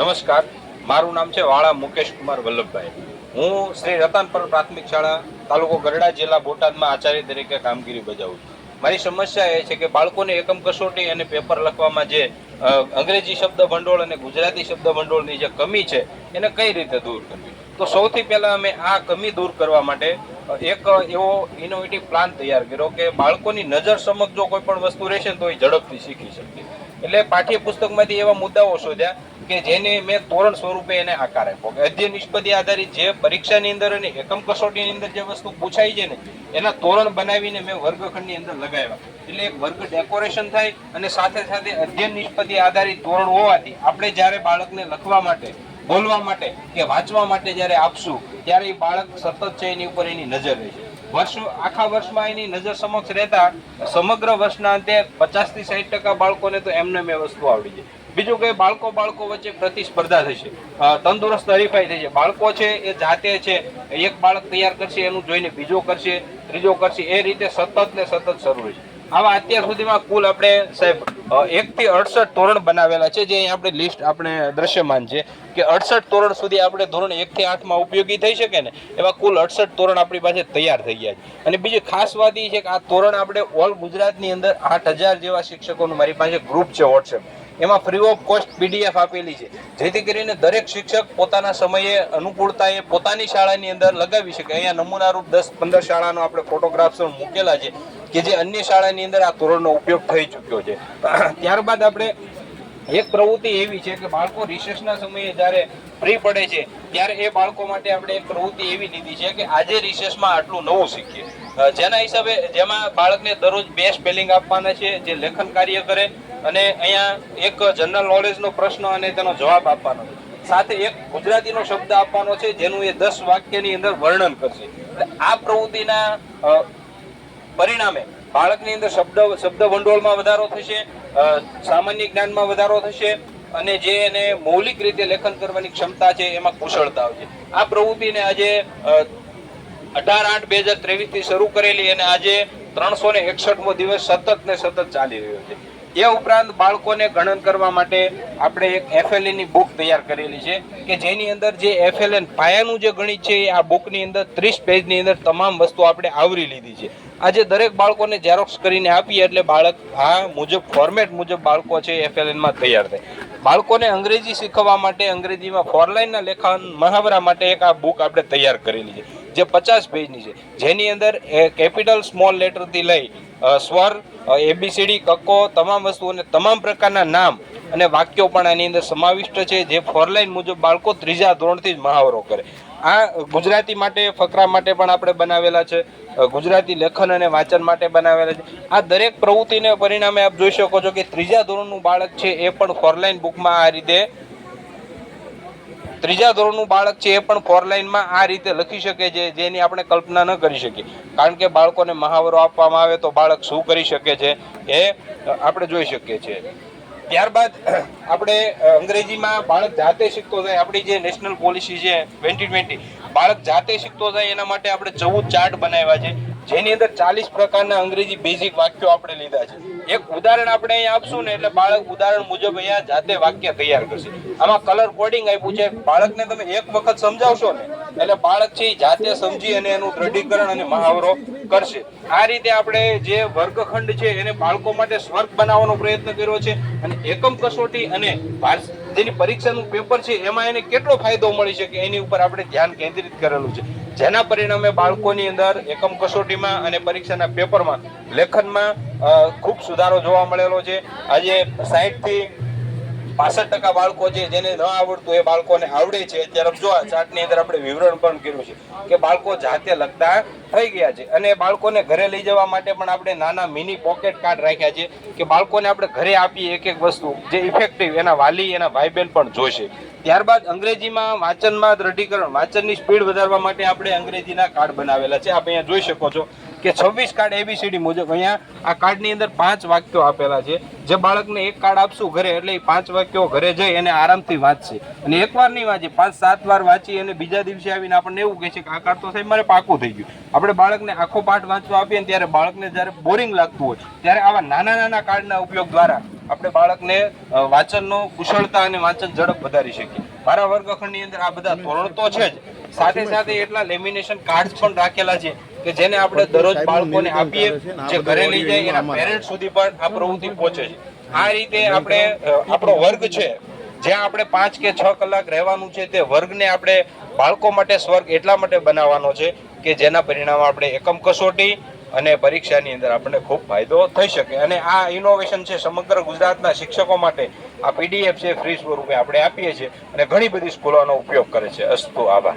નમસ્કાર. મારું નામ છે વાળા મુકેશ કુમાર વલ્લભભાઈ. હું શ્રી રતનપર પ્રાથમિક શાળા, તાલુકો ગરડા જિલ્લા બોટાદમાં આચાર્ય તરીકે કામગીરી બજાવું છું. મારી સમસ્યા એ છે કે બાળકોને એકમ કસોટી અને પેપર લખવામાં જે અંગ્રેજી શબ્દ ભંડોળ અને ગુજરાતી શબ્દ ભંડોળની જે કમી છે, એને કઈ રીતે દૂર કરવી? તો સૌથી પહેલાં અમે આ કમી દૂર કરવા માટે એક એવો ઇનોવેટિવ પ્લાન તૈયાર કર્યો કે બાળકોની નજર સમક્ષ જો કોઈ પણ વસ્તુ રહેશે તો એ ઝડપથી શીખી શકે. એટલે પાઠ્યપુસ્તકમાંથી એવા મુદ્દાઓ શોધ્યા કે જેને મેં તોરણ સ્વરૂપે એને આકાર આપ્યો. કે અધ્યયન નિષ્પત્તિ આધારિત જે પરીક્ષાની અંદર અને એકમ કસોટીની અંદર જે વસ્તુ પૂછાય છે ને, એના તોરણ બનાવીને મેં વર્ગખંડની અંદર લગાવ્યા. એટલે એક વર્ગ ડેકોરેશન થાય અને સાથે સાથે અધ્યયન નિષ્પતિ આધારિત તોરણ હોવાથી આપણે જ્યારે બાળકને લખવા માટે, બોલવા માટે કે વાંચવા માટે જ્યારે આપશું, ત્યારે એ બાળક સતત છે એની ઉપર એની નજર રહેશે વર્ષ, આખા વર્ષમાં એની નજર સમક્ષ રહેતા સમગ્ર વર્ષના અંતે પચાસથી સાઠ ટકા બાળકોને તો એમને મેં વસ્તુ આવડી જાય બીજું કે બાળકો બાળકો વચ્ચે પ્રતિસ્પર્ધા થશે. તંદુરસ્ત હરીફાઈ થશે બાળકો છે એ જાતે છે, એક બાળક તૈયાર કરશે, એનું જોઈને બીજો કરશે, ત્રીજો કરશે, એ રીતે સતત ને સતત શરૂ રહેશે. આવા અત્યાર સુધીમાં કુલ આપણે સાહેબ એક થી અડસઠ તોરણ બનાવેલા છે, જે આપણે લિસ્ટ આપણે દ્રશ્યમાન છે, કે અડસઠ તોરણ સુધી આપણે ધોરણ એક થી આઠમાં ઉપયોગી થઈ શકે ને, એવા કુલ અડસઠ ધોરણ આપણી પાસે તૈયાર થઈ ગયા છે. અને બીજી ખાસ વાત એ છે કે આ તોરણ આપણે ઓલ ગુજરાતની અંદર આઠ હજાર જેવા શિક્ષકોનું મારી પાસે ગ્રુપ છે વોટ્સએપ એમાં ફ્રી ઓફ કોસ્ટ પીડીએફ આપેલી છે. જેથી કરીને દરેક શિક્ષક પોતાના સમયે અનુકૂળતાએ પોતાની શાળાની અંદર લગાવી શકે. અહીંયા નમૂનારૂપ દસ પંદર શાળાનો આપણે ફોટોગ્રાફ્સ મૂકેલા છે કે જે અન્ય શાળાની અંદર આ ધોરણનો ઉપયોગ થઈ ચૂક્યો છે. ત્યારબાદ આપણે એક પ્રવૃત્તિ એવી છે કે બાળકો રિસેસના સમયે જ્યારે ફ્રી પડે છે, ત્યારે એ બાળકો માટે આપણે એક પ્રવૃત્તિ એવી લીધી છે કે આજે રિસેસમાં આટલું નવું શીખીએ. જેના હિસાબે જેમાં બાળકને દરરોજ બે સ્પેલિંગ આપવાના છે, જે લેખન કાર્ય કરે અને અહીંયા એક જનરલ નોલેજનો પ્રશ્ન અને તેનો જવાબ આપવાનો છે. સાથે એક ગુજરાતીનો શબ્દ આપવાનો છે, જેનું એ દસ વાક્યની અંદર વર્ણન કરશે. આ પ્રવૃત્તિના પરિણામે બાળકની અંદર શબ્દ શબ્દ ભંડોળમાં વધારો થશે સામાન્ય જ્ઞાનમાં વધારો થશે અને જે એને મૌલિક રીતે લેખન કરવાની ક્ષમતા છે એમાં કુશળતા આવશે. આ પ્રવૃત્તિને આજે અઢાર આઠ બે હજાર ત્રેવીસથી શરૂ કરેલી અને આજે ત્રણસો ને એકસઠમો દિવસ સતત ને સતત ચાલી રહ્યો છે. એ ઉપરાંત બાળકોને ગણન કરવા માટે આપણે એક એફએલએનની બુક તૈયાર કરેલી છે કે જેની અંદર જે એફએલએન પાયાનું જે ગણિત છે એ આ બુકની અંદર ત્રીસ પેજની અંદર તમામ વસ્તુ આપણે આવરી લીધી છે. આજે દરેક બાળકોને ઝેરોક્સ કરીને આપીએ એટલે બાળક આ મુજબ ફોર્મેટ મુજબ બાળકો છે એફએલએનમાં તૈયાર થાય. બાળકોને અંગ્રેજી શીખવવા માટે અંગ્રેજીમાં ફોરલાઈનના લેખન, મહાવરા માટે એક આ બુક આપણે તૈયાર કરેલી છે. જે પચાસ પેજની છે, જેની અંદર કેપિટલ સ્મોલ લેટરથી લઈ સ્વર એબીસીડી કક્કો, તમામ વસ્તુ અને તમામ પ્રકારના નામ અને વાક્યો પણ આની અંદર સમાવિષ્ટ છે, જે ફોરલાઈન મુજબ બાળકો ત્રીજા ધોરણથી જ મહાવરો કરે. આ ગુજરાતી માટે, ફકરા માટે પણ આપણે બનાવેલા છે ગુજરાતી લેખન અને વાંચન માટે બનાવેલા છે. આ દરેક પ્રવૃત્તિને પરિણામે આપ જોઈ શકો છો કે ત્રીજા ધોરણનું બાળક છે એ પણ ફોરલાઈન બુકમાં આ રીતે ત્રીજા ધોરણનું બાળક છે એ પણ ફોર લાઈનમાં આ રીતે લખી શકે છે, જેની આપણે કલ્પના ન કરી શકીએ. કારણ કે બાળકોને મહાવરો આપવામાં આવે તો બાળક શું કરી શકે છે એ આપણે જોઈ શકીએ છીએ. ત્યારબાદ આપણે અંગ્રેજીમાં બાળક જાતે શીખતો જાય, આપણી જે નેશનલ પોલિસી છે ટ્વેન્ટી ટ્વેન્ટી બાળક જાતે શીખતો જાય એના માટે આપણે ચૌદ ચાર્ટ બનાવ્યા છે. જેની અંદર ચાલીસ પ્રકારના અંગ્રેજી બેઝિક વાક્યો આપણે લીધા છે. એક ઉદાહરણ આપણે અહીંયા આપશું ને એટલે બાળક ઉદાહરણ મુજબ અહીંયા જાતે વાક્ય તૈયાર કરશે. આમાં કલર કોડિંગ આપ્યું છે. બાળકને તમે એક વખત સમજાવશો ને, એટલે બાળક છે એ જાતે સમજી અને એનું દ્રઢીકરણ અને મહાવરો કરશે. આ રીતે આપણે જે વર્ગખંડ છે એને બાળકો માટે સ્વર્ગ બનાવવાનો પ્રયત્ન કર્યો છે. અને એકમ કસોટી અને જેની પરીક્ષાનું પેપર છે, એમાં એને કેટલો ફાયદો મળી શકે એની ઉપર આપણે ધ્યાન કેન્દ્રિત કરેલું છે. જેના પરિણામે બાળકોની અંદર એકમ કસોટીમાં અને પરીક્ષાના પેપરમાં લેખનમાં ખૂબ સુધારો જોવા મળેલો છે. આજે સાહીઠથી પાસઠ ટકા બાળકો છે, જેને ન આવડતું એ બાળકોને આવડે છે. અત્યારે જો આ ચાર્ટની અંદર આપણે વિવરણ પણ કર્યું છે કે બાળકો જાતે લખતા થઈ ગયા છે અને બાળકોને ઘરે લઈ જવા માટે પણ આપણે નાના મિની પોકેટ કાર્ડ રાખ્યા છે કે બાળકોને આપણે ઘરે આપીએ એક એક વસ્તુ જે ઇફેક્ટિવ એના વાલી, એના ભાઈ બહેન પણ જોશે. ત્યારબાદ અંગ્રેજીમાં વાંચનમાં દ્રઢીકરણ, વાંચનની સ્પીડ વધારવા માટે આપણે અંગ્રેજીના કાર્ડ બનાવેલા છે. આપ અહીંયા જોઈ શકો છો. કે છવ્વીસ કાર્ડ એબીસીડી મુજબ અહીંયા આ કાર્ડની અંદર પાંચ વાક્યો આપેલા છે. જે બાળકને એક કાર્ડ આપશું ઘરે એટલે એ પાંચ વાક્યો ઘરે જઈ અને આરામથી વાંચશે. અને એકવાર નહીં વાંચે, પાંચ, સાત વાર વાંચી અને બીજા દિવસે આવીને આપણને એવું કહે છે કે આ કાર્ડ તો સાહેબ મારે પાકું થઈ ગયું. આપણે બાળકને આખો પાઠ વાંચવા આપીએ ત્યારે બાળકને જ્યારે બોરિંગ લાગતું હોય, ત્યારે આવા નાના નાના કાર્ડના ઉપયોગ દ્વારા આપણે બાળકને વાંચનનો કુશળતા અને વાંચન ઝડપ વધારી શકીએ. મારા વર્ગખંડની અંદર આ બધા ધોરણ તો છે જ. સાથે સાથે એટલા લેમિનેશન કાર્ડ પણ રાખેલા છે કે જેને આપણે દરરોજ બાળકોને આપીએ જે ઘરે લઈ જાય એના પેરેન્ટ સુધી પણ આ પ્રવૃત્તિ પહોંચે છે. આ રીતે આપણે આપણો વર્ગ છે. જ્યાં આપણે પાંચ કે છ કલાક રહેવાનું છે તે વર્ગને આપણે બાળકો માટે સ્વર્ગ એટલા માટે બનાવવાનો છે કે જેના પરિણામ આપણે એકમ કસોટી અને પરીક્ષાની અંદર આપણને ખૂબ ફાયદો થઈ શકે. અને આ ઇનોવેશન છે સમગ્ર ગુજરાતના શિક્ષકો માટે આ પીડીએફ છે ફ્રી સ્વરૂપે આપણે આપીએ છીએ અને ઘણી બધી સ્કૂલોનો ઉપયોગ કરે છે. અસ્તુ આભાર.